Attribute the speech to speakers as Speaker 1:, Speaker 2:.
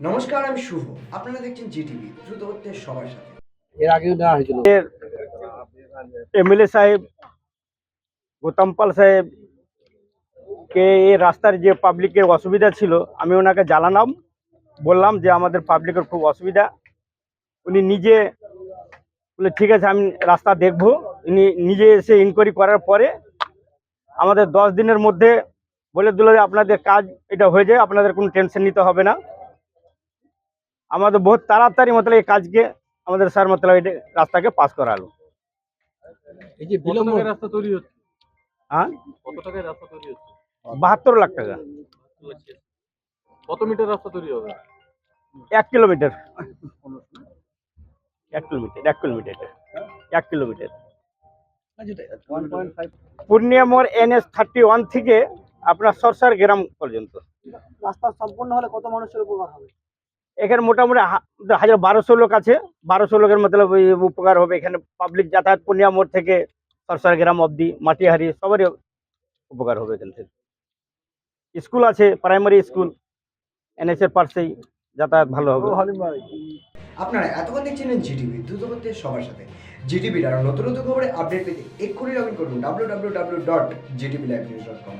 Speaker 1: নমস্কার আমি শুভ। আপনারা দেখছেন জিটিভি দ্রুত হচ্ছে সবার সাথে।
Speaker 2: এর আগেও নেওয়া হয়েছিল।
Speaker 3: এমএলএ সাহেব গৌতম পাল সাহেব কে এই রাস্তার যে পাবলিকের অসুবিধা ছিল আমি ওনাকে জানালাম। বললাম যে আমাদের পাবলিকের খুব অসুবিধা। উনি নিজে বলে ঠিক আছে আমি রাস্তা দেখব। উনি নিজে এসে ইনকোয়ারি করার পরে আমাদের দশ দিনের মধ্যে বলে দিল যে আপনাদের কাজ এটা হয়ে যায় আপনাদের কোনো টেনশন নিতে হবে না। আমাদের বহুত তাড়াতাড়ি মতলব এই কাজকে আমাদের স্যার মতলব এটা রাস্তাকে পাস করালো।
Speaker 2: এই যে বিলম্ব
Speaker 4: রাস্তা তৈরি হচ্ছে?
Speaker 3: হ্যাঁ?
Speaker 4: কত টাকায় রাস্তা তৈরি হচ্ছে?
Speaker 3: বাহাত্তর লাখ টাকা।
Speaker 4: কত মিটার রাস্তা তৈরি হবে?
Speaker 3: এক কিলোমিটার। এক কিলোমিটার এক কিলোমিটার এক কিলোমিটার। পূর্ণিয়া মোড় এনএস থার্টি ওয়ান থেকে আপনার সরসার গ্রাম পর্যন্ত।
Speaker 2: রাস্তা সম্পূর্ণ হলে কত মানুষের উপকার হবে?
Speaker 3: এখানে মোটামুটি হাজার বারোশো লোক আছে। বারোশো লোকের মতলব উপকার হবে। এখানে পাবলিক যাতায়াত পূর্ণিয়া মোড় থেকে সরসার গ্রাম অবধি মাটিহারি সবারই উপকার হবে এখান থেকে। স্কুল আছে প্রাইমারি স্কুল এনএস এর পাশেই যাতায়াত ভালো হবে।
Speaker 1: আপনারা এতক্ষণ দেখছিলেন জিটিভি দ্রুত হচ্ছে সবার সাথে। জিটিভির আরও নতুন নতুন খবরে আপডেট পেতে এক্ষুনি লগ ইন করুন W W W dot GTV live news dot com